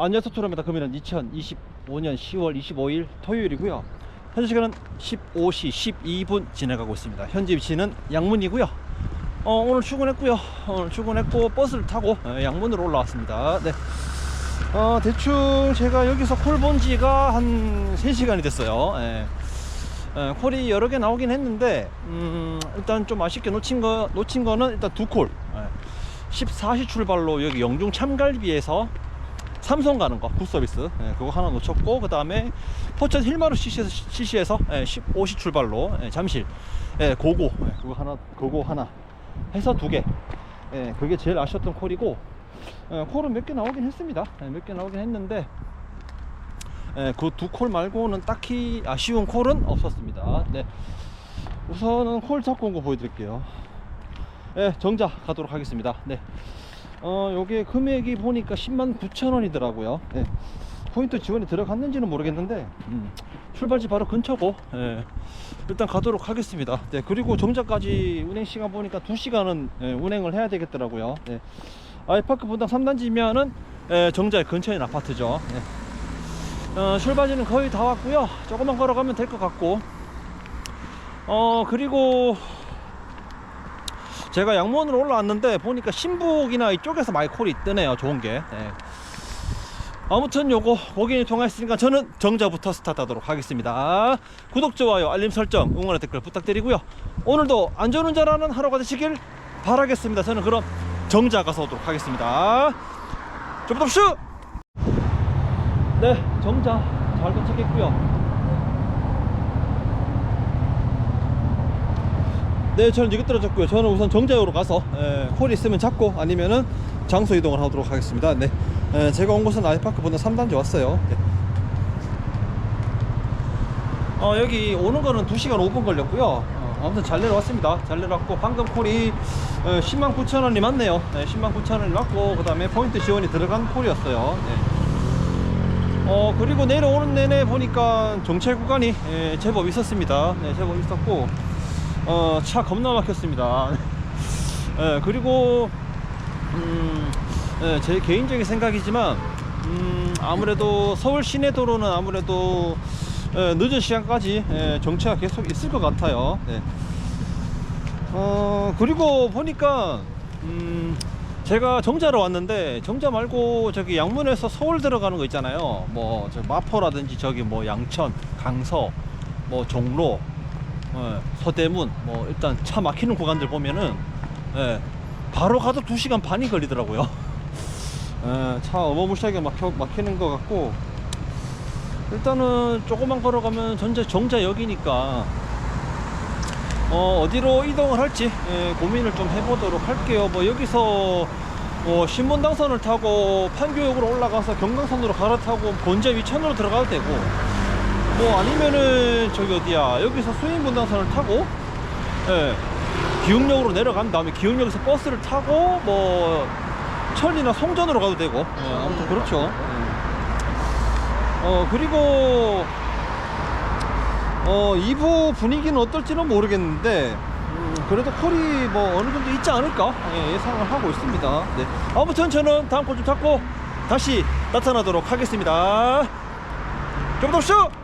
안녕하세요 토로입니다 금일은 2025년 10월 25일 토요일이고요 현재 시간은 15시 12분 지나가고 있습니다 현재 위치는 양문이고요 어, 오늘 출근했고요 오늘 출근했고 버스를 타고 어, 양문으로 올라왔습니다 네. 어, 대충 제가 여기서 콜 본 지가 한 3시간이 됐어요 예. 예, 콜이 여러 개 나오긴 했는데 음, 일단 좀 아쉽게 놓친 거 놓친 거는 일단 두 콜. 예. 14시 출발로 여기 영중 참갈비에서 삼성 가는 거 굿서비스 예, 그거 하나 놓쳤고 그 다음에 포천 힐마루 CC에서, CC에서 예, 15시 출발로 예, 잠실 예, 고고 예, 그거 하나 그거 하나 해서 두 개. 예, 그게 제일 아쉬웠던 콜이고 예, 콜은 몇 개 나오긴 했습니다. 예, 몇 개 나오긴 했는데 예, 그 두 콜 말고는 딱히 아쉬운 콜은 없었습니다. 네. 우선은 콜 잡고 온 거 보여드릴게요. 예, 정자 가도록 하겠습니다. 네. 어, 요게 금액이 보니까 10만 9천 원이더라고요. 예. 포인트 지원이 들어갔는지는 모르겠는데, 음, 출발지 바로 근처고, 예. 일단 가도록 하겠습니다. 네, 그리고 정자까지 운행 시간 보니까 2시간은 예, 운행을 해야 되겠더라고요. 네. 아이파크 분당 3단지면은 예, 정자의 근처인 아파트죠. 예. 어, 출발지는 거의 다 왔고요. 조금만 걸어가면 될 것 같고. 어, 그리고 제가 양문으로 올라왔는데 보니까 신북이나 이쪽에서 많이 콜이 뜨네요. 좋은 게. 네. 아무튼 요거 고객님 통화했으니까 저는 정자부터 스타트 하도록 하겠습니다. 구독, 좋아요, 알림 설정, 응원의 댓글 부탁드리고요. 오늘도 안전운전하는 하루가 되시길 바라겠습니다. 저는 그럼 정자 가서 오도록 하겠습니다. 좀더 슈 네, 정자 잘 도착했고요. 네, 저는 여기 떨어졌고요. 저는 우선 정자역으로 가서 에, 콜이 있으면 잡고 아니면은 장소 이동을 하도록 하겠습니다. 네, 에, 제가 온 곳은 아이파크 보는 3단지 왔어요. 네. 어, 여기 오는 거는 2시간 5분 걸렸고요. 어, 아무튼 잘 내려왔습니다. 잘 내려왔고 방금 콜이 어, 10만 9천 원이 맞네요. 네, 10만 9천 원이 맞고 그 다음에 포인트 지원이 들어간 콜이었어요. 네. 어 그리고 내려오는 내내 보니까 정체 구간이 예, 제법 있었습니다. 네, 제법 있었고 어, 차 겁나 막혔습니다. 예, 그리고 음, 예, 제 개인적인 생각이지만 음, 아무래도 서울 시내 도로는 아무래도 예, 늦은 시간까지 예, 정체가 계속 있을 것 같아요. 네. 어 그리고 보니까 음 제가 정자로 왔는데 정자 말고 저기 양문에서 서울 들어가는 거 있잖아요 뭐저 마포라든지 저기 뭐 양천 강서 뭐 종로 예, 서대문 뭐 일단 차 막히는 구간들 보면은 예, 바로 가도 2시간 반이 걸리더라고요 예, 차 어마무시하게 막혀, 막히는 것 같고 일단은 조금만 걸어가면 전자 정자역이니까 어, 어디로 이동을 할지 예, 고민을 좀 해보도록 할게요. 뭐 여기서 뭐 신분당선을 타고 판교역으로 올라가서 경강선으로 갈아타고 본제 위천으로 들어가도 되고 뭐 아니면은 저기 어디야 여기서 수인분당선을 타고 예, 기흥역으로 내려간 다음에 기흥역에서 버스를 타고 뭐 천이나 송전으로 가도 되고 예, 아무튼 그렇죠. 예. 어 그리고 어 2부 분위기는 어떨지는 모르겠는데 음, 그래도 콜이 뭐 어느 정도 있지 않을까 예, 예상을 하고 있습니다. 네. 아무튼 저는 다음 콜좀 잡고 다시 나타나도록 하겠습니다. 좀더 쇼!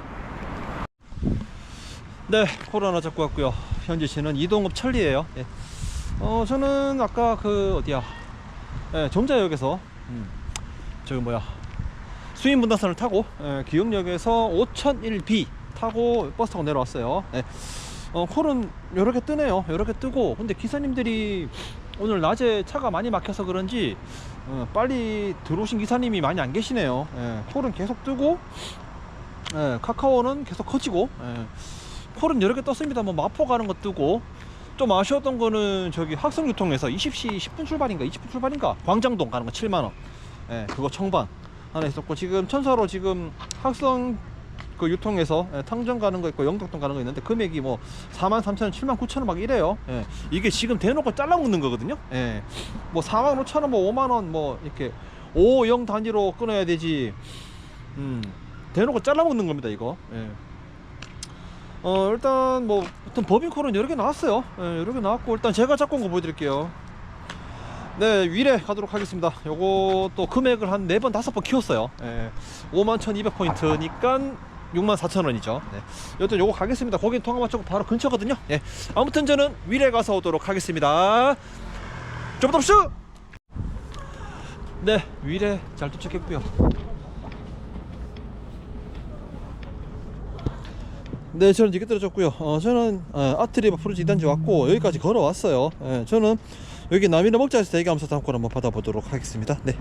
네, 콜 하나 잡고 왔고요. 현재 씨는 이동업 천리예요. 예. 어 저는 아까 그 어디야 예, 정자역에서 음, 저기 뭐야 수인 분당선을 타고 예, 기흥역에서 5001B 타고 버스 타고 내려왔어요. 네. 어, 콜은 이렇게 뜨네요. 이렇게 뜨고 근데 기사님들이 오늘 낮에 차가 많이 막혀서 그런지 어, 빨리 들어오신 기사님이 많이 안 계시네요. 예, 콜은 계속 뜨고 예, 카카오는 계속 커지고 예, 콜은 여러 개 떴습니다. 뭐 마포 가는 거 뜨고 좀 아쉬웠던 거는 저기 학생교통에서 20시 10분 출발인가 20분 출발인가 광장동 가는 거 7만 원. 예, 그거 청반 하나 있었고 지금 천사로 지금 학생 그 유통에서 예, 탕정 가는 거 있고 영덕동 가는 거 있는데 금액이 뭐 4만 3천 원, 7만 9천 원 막 이래요. 예. 이게 지금 대놓고 잘라 먹는 거거든요. 예. 뭐 4만 5천 원, 뭐 5만 원, 뭐 이렇게 5, 0 단위로 끊어야 되지. 음, 대놓고 잘라 먹는 겁니다, 이거. 예. 어, 일단 뭐, 어떤 법인콜은 여러 개 나왔어요. 예, 여러 개 나왔고, 일단 제가 잡고 온거 보여드릴게요. 네, 위례 가도록 하겠습니다. 요거 또 금액을 한 네 번 다섯 번 키웠어요. 예, 5만 1,200포인트니까 6만 4천 원이죠. 네. 여튼 요거 가겠습니다. 거긴 통화맞추고 바로 근처거든요. 예. 아무튼 저는 위례 가서 오도록 하겠습니다. 좀더쇼 네, 위례 잘 도착했고요. 네, 저는 이게 떨어졌고요. 어, 저는 어, 아트리바 프로지 2단지 왔고 여기까지 걸어왔어요. 예, 저는 여기 남이나 먹자에서 대기하면서 다음 걸 한번 받아보도록 하겠습니다. 네.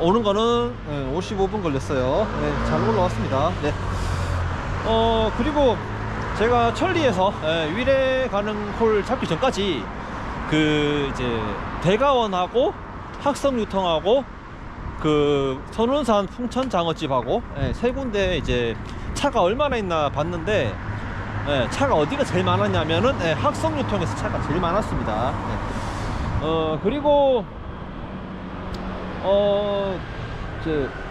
오는 거는 예, 55분 걸렸어요. 네, 잘 올라왔습니다. 네. 어 그리고 제가 천리에서 예, 위례 가는 홀 잡기 전까지 그 이제 대가원하고 학성 유통하고 그 선운산 풍천 장어집하고 예, 세 군데 이제 차가 얼마나 있나 봤는데 예, 차가 어디가 제일 많았냐면은 예, 학성 유통에서 차가 제일 많았습니다. 예. 어 그리고 어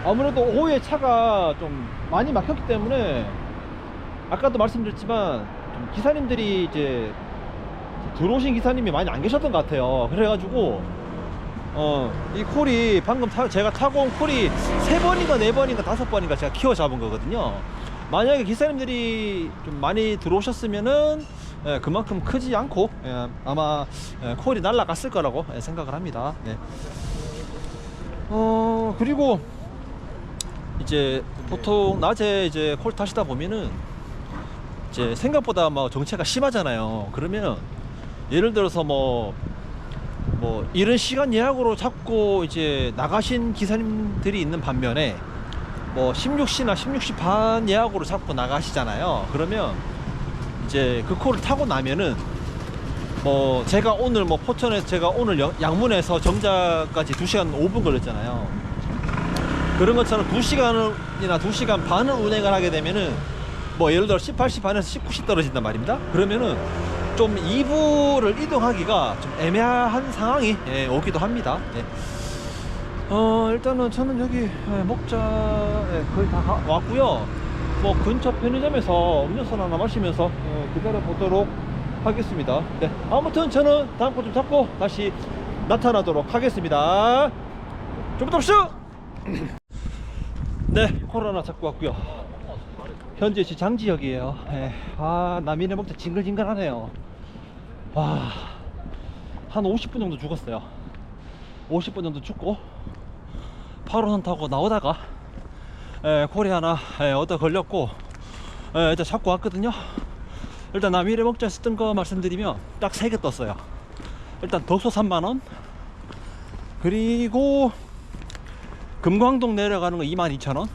아무래도 오후에 차가 좀 많이 막혔기 때문에 아까도 말씀드렸지만 좀 기사님들이 이제 들어오신 기사님이 많이 안 계셨던 것 같아요. 그래가지고 어, 이 콜이 방금 타- 제가 타고 온 콜이 세 번인가 네 번인가 다섯 번인가 제가 키워 잡은 거거든요. 만약에 기사님들이 좀 많이 들어오셨으면은 예, 그만큼 크지 않고 예, 아마 예, 콜이 날라갔을 거라고 예, 생각을 합니다. 예. 어 그리고 이제 보통 낮에 이제 콜 타시다 보면은 이제 생각보다 뭐 정체가 심하잖아요. 그러면 예를 들어서 뭐 뭐 이런 시간 예약으로 잡고 이제 나가신 기사님들이 있는 반면에 뭐 16시나 16시 반 예약으로 잡고 나가시잖아요. 그러면 이제 그 콜을 타고 나면은 뭐 제가 오늘 뭐 포천에서 제가 오늘 영- 양문에서 정자까지 2시간 5분 걸렸잖아요. 그런 것처럼 2시간이나 2시간 반을 운행을 하게 되면은 뭐 예를 들어 18시 반에서 19시 떨어진단 말입니다. 그러면은 좀 2부를 이동하기가 좀 애매한 상황이 예, 오기도 합니다. 예. 어 일단은 저는 여기 예, 목자에 거의 다 가- 왔고요. 뭐 근처 편의점에서 음료수 하나 마시면서 예, 기다려 보도록 하겠습니다. 네 아무튼 저는 다음 거좀 잡고 다시 나타나도록 하겠습니다. 좀더 슈! 네 코로나 잡고 왔고요. 현재 지 장지역이에요. 예. 아 남인의 목자 징글징글하네요. 와, 한 50분 정도 죽었어요. 50분 정도 죽고 바로 타고 나오다가 에, 고리 하나 에, 얻어 걸렸고 에, 일단 잡고 왔거든요. 일단 남일의 목자에서 뜬거 말씀드리면 딱세개 떴어요. 일단 덕소 3만 원 그리고 금광동 내려가는 거 2만 2천 원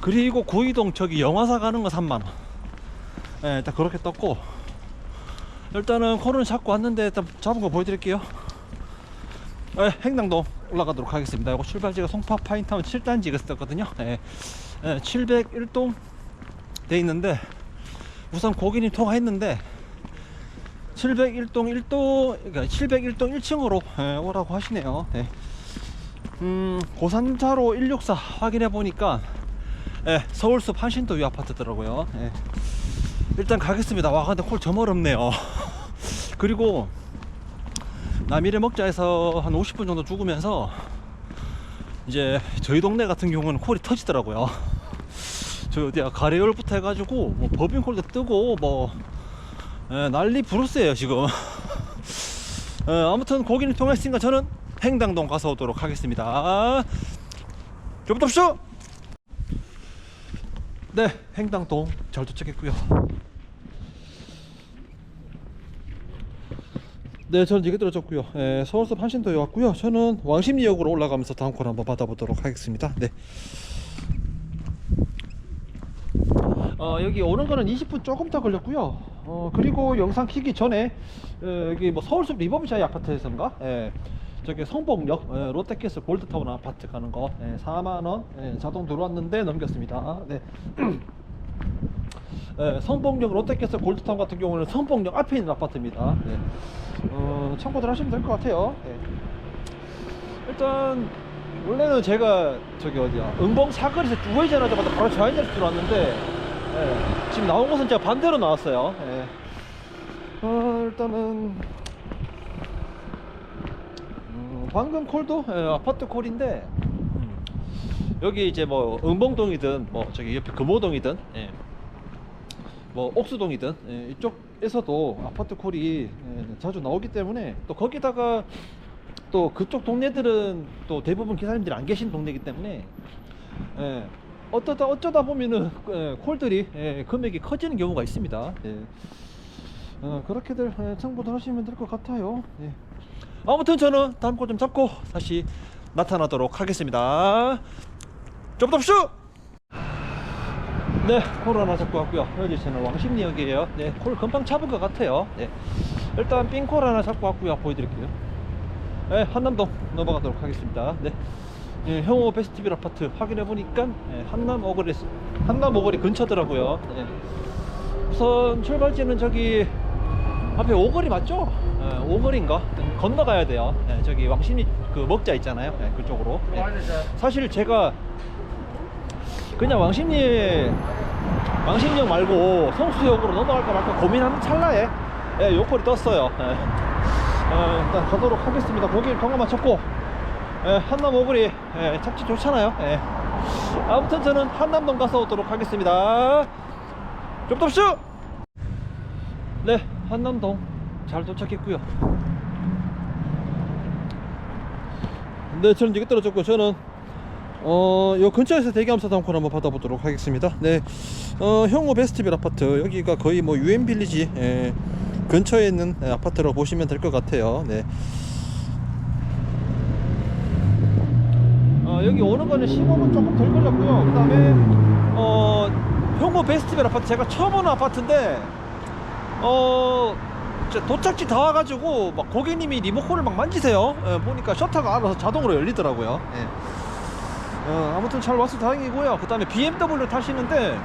그리고 구이동 저기 영화사 가는 거 3만 원. 예, 일단 그렇게 떴고 일단은 코는 잡고 왔는데 일단 잡은 거 보여드릴게요. 예, 행당동 올라가도록 하겠습니다. 이거 출발지가 송파 파인타운 7단지가 썼거든요. 예, 예, 701동 돼 있는데 우선 고객님 통화했는데 701동 1도 그러니까 701동 1층으로 예, 오라고 하시네요. 예. 음, 고산자로 164 확인해 보니까 예, 서울숲 한신도 위 아파트더라고요. 예. 일단 가겠습니다. 와, 근데 콜 저멀없네요. 그리고 남일의 먹자에서 한 50분 정도 죽으면서 이제 저희 동네 같은 경우는 콜이 터지더라고요. 저 어디야 가래열부터 해가지고 뭐 법인콜도 뜨고 뭐 예, 난리 부르스예요 지금. 예, 아무튼 고기를 통했으니까 저는 행당동 가서 오도록 하겠습니다. 좀더쇼 네, 행당동 잘 도착했고요. 네, 저는 이게 떨어졌고요. 예, 서울숲 한신도에 왔고요. 저는 왕십리역으로 올라가면서 다음 콜 한번 받아보도록 하겠습니다. 네. 어, 여기 오는 거는 20분 조금 더 걸렸고요. 어, 그리고 영상 키기 전에 어, 여기 뭐 서울숲 리버비샤이 아파트에서인가? 예. 저기 성복역 예, 롯데캐슬 골드타운 아파트 가는 거 예, 4만 원 예, 자동 들어왔는데 넘겼습니다. 네. 예, 성복역 롯데캐슬 골드타운 같은 경우는 성복역 앞에 있는 아파트입니다. 네. 어, 참고들 하시면 될 것 같아요. 네. 일단 원래는 제가 저기 어디야 은봉 사거리에서 우회전하자마자 바로 좌회전을 들어왔는데 예, 지금 나온 곳은 제가 반대로 나왔어요. 예. 어, 일단은 음, 방금 콜도 예, 아파트 콜인데 음, 여기 이제 뭐 은봉동이든 뭐 저기 옆에 금호동이든 예, 뭐 옥수동이든 예, 이쪽에서도 아파트 콜이 예, 자주 나오기 때문에 또 거기다가 또 그쪽 동네들은 또 대부분 기사님들이 안 계신 동네이기 때문에 예, 어쩌다 어쩌다 보면은 예, 콜들이 예, 금액이 커지는 경우가 있습니다. 예. 어, 그렇게들 예, 참고들 하시면 될 것 같아요. 예. 아무튼 저는 다음 콜좀 잡고 다시 나타나도록 하겠습니다. 접접슈! 네, 콜 하나 잡고 왔고요. 현재 채널 왕십리역이에요. 네, 콜 금방 잡은 것 같아요. 네, 일단 삥콜 하나 잡고 왔고요. 보여드릴게요. 네, 한남동 넘어가도록 하겠습니다. 네, 예, 형호 베스티빌 아파트 확인해 보니까 예, 한남 오거리 한남 오거리 근처더라고요. 네. 우선 출발지는 저기 앞에 오거리 맞죠? 예, 오거리인가? 건너가야 돼요. 예, 저기 왕십리 그 먹자 있잖아요. 예, 그쪽으로. 예. 사실 제가 그냥 왕십리 왕십리역 말고 성수역으로 넘어갈까 말까 고민하는 찰나에 예, 요콜이 떴어요. 예. 어, 일단 가도록 하겠습니다. 거길 경험만 쳤고 예, 한남 오거리 예, 착지 좋잖아요. 예. 아무튼 저는 한남동 가서 오도록 하겠습니다. 접접쇼! 네, 한남동 잘 도착했고요. 네, 저는 여기 떨어졌고 저는 어, 요 근처에서 대기하면서 다음 콜 한번 받아보도록 하겠습니다. 네, 어, 형호 베스티빌 아파트 여기가 거의 뭐 유엔 빌리지 예, 근처에 있는 예, 아파트라고 보시면 될 것 같아요. 네. 어, 여기 오는 거는 15분 조금 덜 걸렸고요. 그 다음에, 어, 형호 베스티벨 아파트 제가 처음 오는 아파트인데, 어, 도착지 다 와가지고, 막 고객님이 리모컨을 막 만지세요. 예, 보니까 셔터가 알아서 자동으로 열리더라고요. 예. 어, 아무튼 잘 와서 다행이고요. 그 다음에 BMW 타시는데,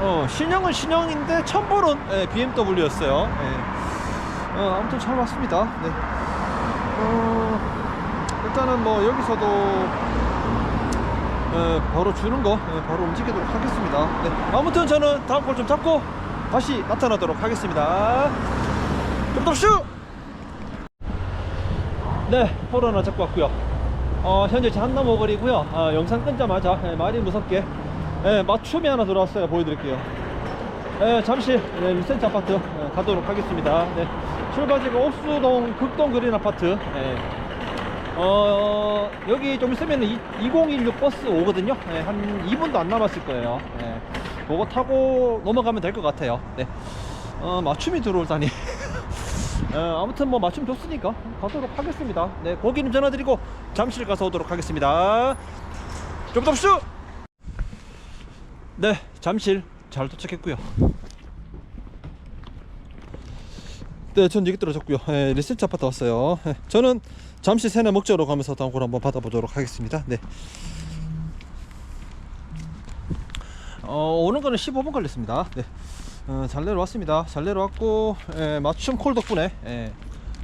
어, 신형은 신형인데, 천불은 예, BMW였어요. 예. 어, 아무튼 잘 왔습니다. 네. 어, 일단은 뭐 여기서도 예, 바로 주는 거 예, 바로 움직이도록 하겠습니다. 네. 아무튼 저는 다음 걸 좀 잡고 다시 나타나도록 하겠습니다. 좀더 슈 네, 포로 하나 잡고 왔고요. 어, 현재 한남 오거리고요. 아, 영상 끊자마자 예, 말이 무섭게 예, 맞춤이 하나 들어왔어요. 보여드릴게요. 예, 잠시 예, 루센트 아파트 예, 가도록 하겠습니다. 네, 출발지가 옥수동 극동 그린 아파트. 예. 어, 여기 좀 있으면 2016 버스 오거든요. 예, 한 2분도 안 남았을 거예요. 예, 그거 타고 넘어가면 될 것 같아요. 네. 어, 맞춤이 들어올다니. 어, 아무튼 뭐 맞춤 좋으니까 가도록 하겠습니다. 네, 고객님 전화드리고 잠실 가서 오도록 하겠습니다. 좀 덥슈! 네, 잠실 잘 도착했고요. 네, 전 여기 떨어졌고요. 예, 리센트 아파트 왔어요. 예, 저는 잠시 세내 목적으로 가면서 다음 걸 한번 받아보도록 하겠습니다. 네. 어, 오는 거는 15분 걸렸습니다. 네. 어, 잘 내려왔습니다. 잘 내려왔고 예, 맞춤 콜 덕분에 예,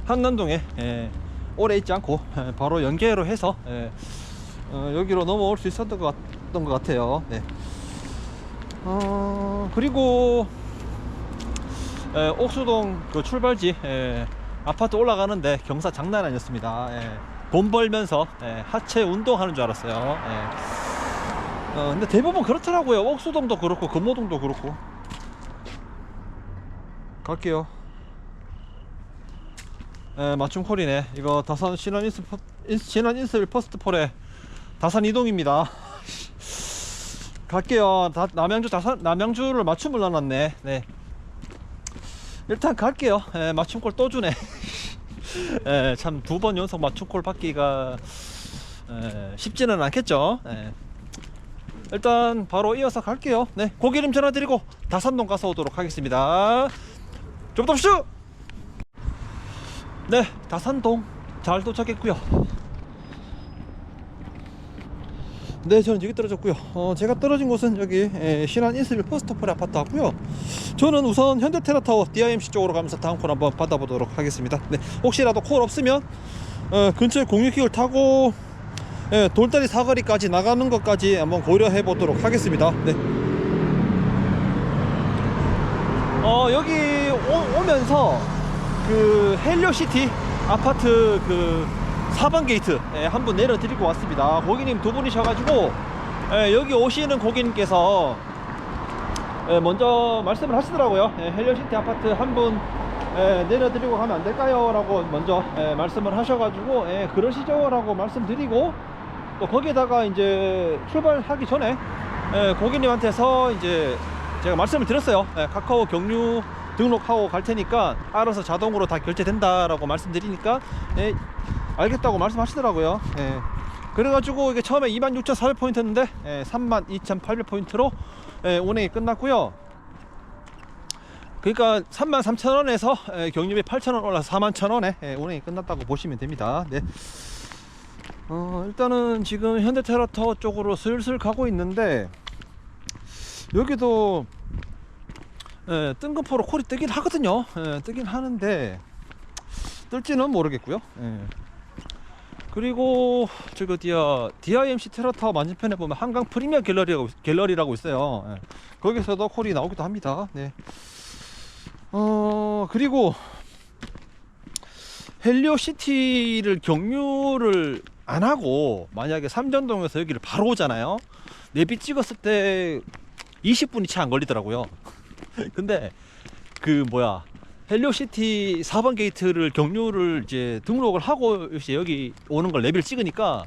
한남동에 예, 오래 있지 않고 예, 바로 연계로 해서 예, 어, 여기로 넘어올 수 있었던 것, 같, 던 것 같아요. 네. 어, 그리고 예, 옥수동 그 출발지 예, 아파트 올라가는데 경사 장난 아니었습니다. 예, 돈 벌면서 예, 하체 운동하는 줄 알았어요. 예. 어, 근데 대부분 그렇더라고요. 옥수동도 그렇고 금호동도 그렇고. 갈게요. 예, 맞춤 콜이네. 이거 다산 신한 인스 퍼- 인스- 퍼스트 폴의 다산 이동입니다. 갈게요. 다, 남양주 다산 남양주를 맞춤을 넣어놨네. 네. 일단 갈게요. 예, 맞춤골 또 주네. 예, 참두 번 연속 맞춤골 받기가 예, 쉽지는 않겠죠. 예. 일단 바로 이어서 갈게요. 네, 고기름 전화드리고 다산동 가서 오도록 하겠습니다. 좀 덥슈! 네, 다산동 잘 도착했고요. 네, 저는 여기 떨어졌고요. 어, 제가 떨어진 곳은 여기 에, 신한 인스빌 퍼스트폴 아파트 왔고요. 저는 우선 현대테라타워 DIMC 쪽으로 가면서 다음 콜 한번 받아보도록 하겠습니다. 네, 혹시라도 콜 없으면 어, 근처에 공유기를 타고 예, 돌다리 사거리까지 나가는 것까지 한번 고려해 보도록 하겠습니다. 네. 어, 여기 오, 오면서 그 헬리오시티 아파트 그 4번 게이트 예, 한분 내려드리고 왔습니다. 고객님 두 분이셔가지고 예, 여기 오시는 고객님께서 예, 먼저 말씀을 하시더라고요. 예, 헬리오시티 아파트 한분 내려드리고 가면 안 될까요? 라고 먼저 예, 말씀을 하셔가지고 예, 그러시죠? 라고 말씀드리고 또 거기에다가 이제 출발하기 전에 예, 고객님한테서 이제 제가 말씀을 드렸어요. 예, 카카오 경유 등록하고 갈 테니까 알아서 자동으로 다 결제된다라고 말씀드리니까 예, 알겠다고 말씀하시더라고요. 예. 그래가지고 이게 처음에 26,400포인트였는데 예, 32,800포인트로 예, 운행이 끝났고요. 그러니까 33,000원에서 예, 경유비 8,000원 올라서 41,000원에 예, 운행이 끝났다고 보시면 됩니다. 네. 어, 일단은 지금 현대테라터 쪽으로 슬슬 가고 있는데 여기도 예, 뜬금포로 콜이 뜨긴 하거든요. 예, 뜨긴 하는데 뜰지는 모르겠고요. 예. 그리고 저거 디아 DIMC 테라타워 맞은편에 보면 한강 프리미어 갤러리라고 갤러리라고 있어요. 예. 거기서도 콜이 나오기도 합니다. 네. 어 그리고 헬리오 시티를 경유를 안 하고 만약에 삼전동에서 여기를 바로 오잖아요. 내비 찍었을 때 20분이 채 안 걸리더라고요. 근데 그 뭐야 헬리오시티 4번 게이트를 경유를 이제 등록을 하고 이제 여기 오는 걸 레비를 찍으니까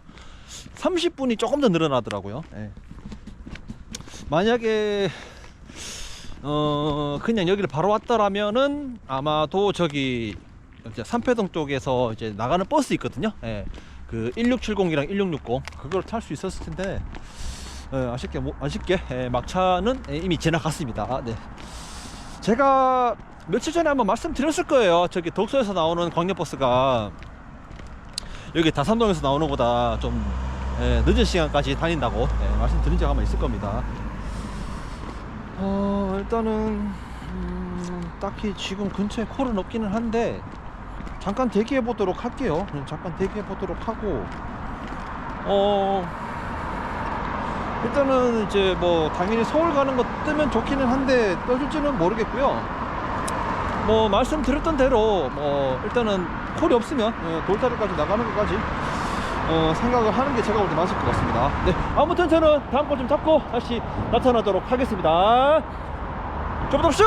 30분이 조금 더 늘어나더라고요. 예. 만약에 어 그냥 여기를 바로 왔더라면은 아마도 저기 이제 삼패동 쪽에서 이제 나가는 버스 있거든요. 예. 그 1670이랑 1660 그걸 탈 수 있었을 텐데 예, 아쉽게 뭐, 아쉽게 예, 막차는 예, 이미 지나갔습니다. 네. 제가 며칠 전에 한번 말씀드렸을 거예요. 저기 독서에서 나오는 광역버스가 여기 다산동에서 나오는 것보다 좀 예, 늦은 시간까지 다닌다고 예, 말씀드린 적이 아마 있을 겁니다. 어, 일단은 음, 딱히 지금 근처에 콜은 없기는 한데 잠깐 대기해 보도록 할게요. 그냥 잠깐 대기해 보도록 하고 어 일단은 이제 뭐 당연히 서울 가는 거 뜨면 좋기는 한데 떠줄지는 모르겠고요. 뭐 말씀드렸던 대로 뭐 일단은 콜이 없으면 예, 돌다리까지 나가는 것까지 어, 생각을 하는 게 제가 볼 때 맞을 것 같습니다. 네, 아무튼 저는 다음 걸 좀 잡고 다시 나타나도록 하겠습니다. 좀더쇼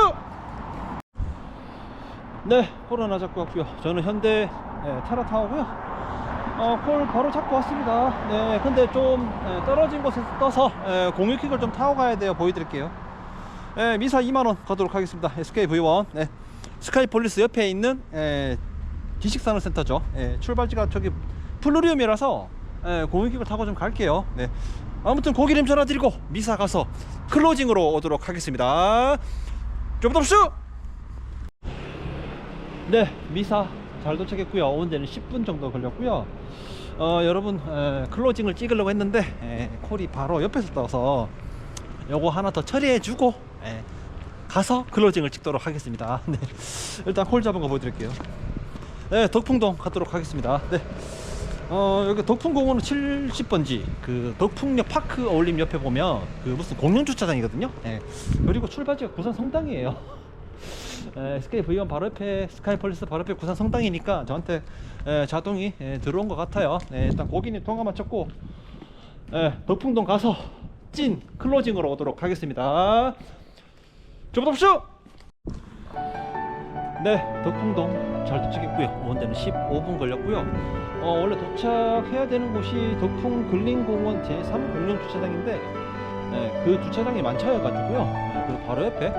네, 콜 하나 잡고 왔고요. 저는 현대 예, 테라타워고요. 어, 콜 바로 잡고 왔습니다. 네, 근데 좀 예, 떨어진 곳에서 떠서 예, 공유킥을 좀 타고 가야 돼요. 보여드릴게요. 예, 미사 2만원 가도록 하겠습니다. SK V1. 네. 스카이폴리스 옆에 있는 예, 지식산업센터죠. 예, 출발지가 저기 플루리움이라서 예, 공유킥을 타고 좀 갈게요. 네. 아무튼 고기님 전화 드리고 미사 가서 클로징으로 오도록 하겠습니다. 좀더 슈! 네, 미사 잘 도착했고요. 온 데는 10분 정도 걸렸고요. 어, 여러분 에, 클로징을 찍으려고 했는데 에, 콜이 바로 옆에서 떠서 요거 하나 더 처리해 주고 에, 가서 클로징을 찍도록 하겠습니다. 네, 일단 콜 잡은 거 보여드릴게요. 네, 덕풍동 가도록 하겠습니다. 네. 어, 여기 덕풍공원은 70번지 그 덕풍역 파크 어울림 옆에 보면 그 무슨 공영 주차장이거든요. 예. 그리고 출발지가 구산 성당이에요. 에, SK V1 바로 옆에 스카이폴리스 바로 옆에 구산 성당이니까 저한테 에, 자동이 에, 들어온 것 같아요. 네, 일단 고객님 통화 마쳤고 에, 덕풍동 가서 찐 클로징으로 오도록 하겠습니다. 조보답쇼! 네, 덕풍동 잘 도착했고요. 온 데는 15분 걸렸고요. 어, 원래 도착해야 되는 곳이 덕풍 근린공원 제3 공영 주차장인데 네, 그 주차장이 만차여가지고요. 네, 그 바로 옆에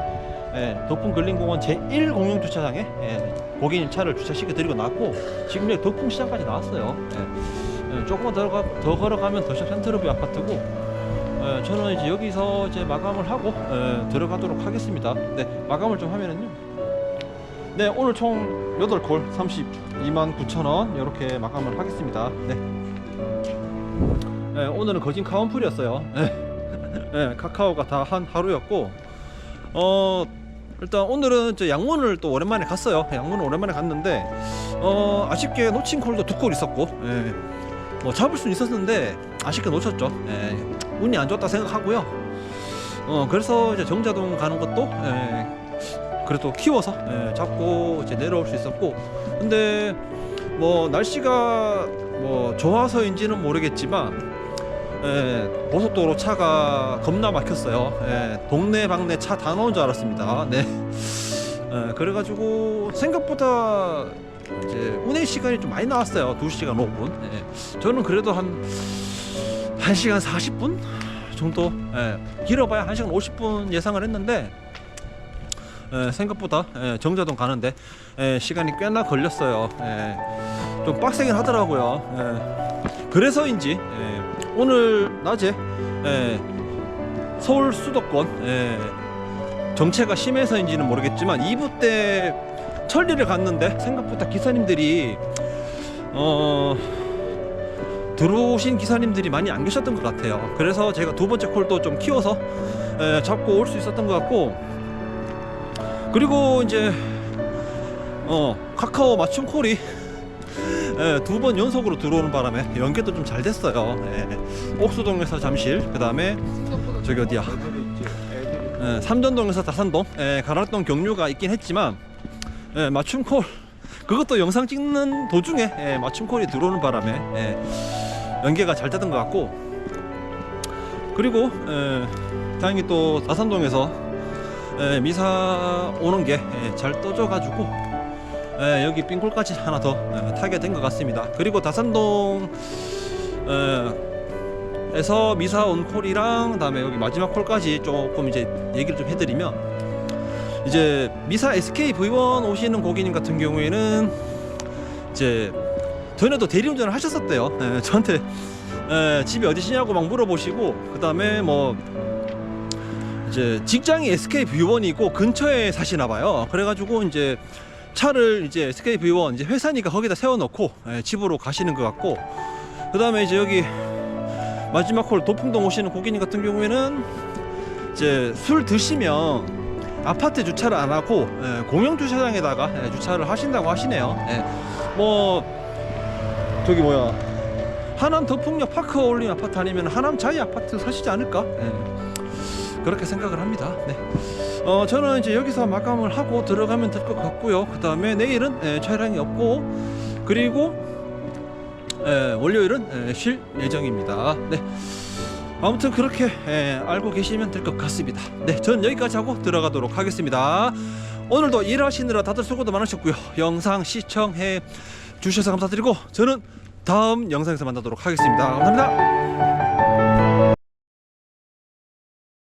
예, 덕풍 근린공원 제1 공영 주차장에 예, 고객님 차를 주차시켜 드리고 나왔고 지금 여기 덕풍 시장까지 나왔어요. 예, 예, 조금만 더, 가, 더 걸어가면 더샵 센트러뷰 아파트고 예, 저는 이제 여기서 이제 마감을 하고 예, 들어가도록 하겠습니다. 네, 마감을 좀 하면은요. 네, 오늘 총 8콜 32만 9천원 이렇게 마감을 하겠습니다. 네. 예, 오늘은 거진 카운풀이었어요. 예, 예, 카카오가 다 한 하루였고 어 일단 오늘은 저 양문을 또 오랜만에 갔어요. 양문을 오랜만에 갔는데 어 아쉽게 놓친 콜도 두 콜 있었고 예. 뭐 잡을 수는 있었는데 아쉽게 놓쳤죠. 예. 운이 안 좋다 생각하고요. 어 그래서 이제 정자동 가는 것도 예. 그래도 키워서 예, 잡고 이제 내려올 수 있었고 근데 뭐 날씨가 뭐 좋아서인지는 모르겠지만 예, 고속도로 차가 겁나 막혔어요. 예, 동네 방네 차 다 나온 줄 알았습니다. 네. 예, 그래가지고 생각보다 이제 운행 시간이 좀 많이 나왔어요. 2시간 5분. 예, 저는 그래도 한 1시간 40분 정도 예, 길어봐야 1시간 50분 예상을 했는데 예, 생각보다 예, 정자동 가는데 예, 시간이 꽤나 걸렸어요. 예, 좀 빡세긴 하더라고요. 예, 그래서인지 예, 오늘 낮에? 예, 서울 수도권 예, 정체가 심해서인지는 모르겠지만 2부 때 천리를 갔는데 생각보다 기사님들이 어 들어오신 기사님들이 많이 안 계셨던 것 같아요. 그래서 제가 두 번째 콜도 좀 키워서 에, 잡고 올 수 있었던 것 같고. 그리고 이제 어 카카오 맞춤 콜이 두번 연속으로 들어오는 바람에 연계도 좀 잘 됐어요. 예. 옥수동에서 잠실, 그 다음에 저기 어디야? 예, 삼전동에서 다산동, 예, 가락동 경류가 있긴 했지만 예, 맞춤 콜 그것도 영상 찍는 도중에 예, 맞춤 콜이 들어오는 바람에 예, 연계가 잘 되던 것 같고 그리고 예, 다행히 또 다산동에서 예, 미사 오는 게 잘 떠져가지고 예, 여기 빙골까지 하나 더 예, 타게 된 것 같습니다. 그리고 다산동 예, 에서 미사 온 콜이랑 그다음에 여기 마지막 콜까지 조금 이제 얘기를 좀 해드리면 이제 미사 SK V1 오시는 고객님 같은 경우에는 이제 전에도 대리운전을 하셨었대요. 예, 저한테 예, 집이 어디시냐고 막 물어보시고 그 다음에 뭐 이제 직장이 SK V1이고 근처에 사시나 봐요. 그래가지고 이제 차를 이제 SK V1 이제 회사니까 거기다 세워놓고 예, 집으로 가시는 것 같고 그 다음에 이제 여기 마지막 홀 도풍동 오시는 고객님 같은 경우에는 이제 술 드시면 아파트 주차를 안 하고 예, 공영 주차장에다가 예, 주차를 하신다고 하시네요. 예, 뭐 저기 뭐야 하남 덕풍역 파크 어울림 아파트 아니면 하남 자이 아파트 사시지 않을까? 예, 그렇게 생각을 합니다. 네. 어 저는 이제 여기서 마감을 하고 들어가면 될 것 같고요. 그 다음에 내일은 예, 촬영이 없고 그리고 예, 월요일은 예, 쉴 예정입니다. 네. 아무튼 그렇게 예, 알고 계시면 될 것 같습니다. 네, 전 여기까지 하고 들어가도록 하겠습니다. 오늘도 일하시느라 다들 수고도 많으셨고요. 영상 시청해 주셔서 감사드리고 저는 다음 영상에서 만나도록 하겠습니다. 감사합니다.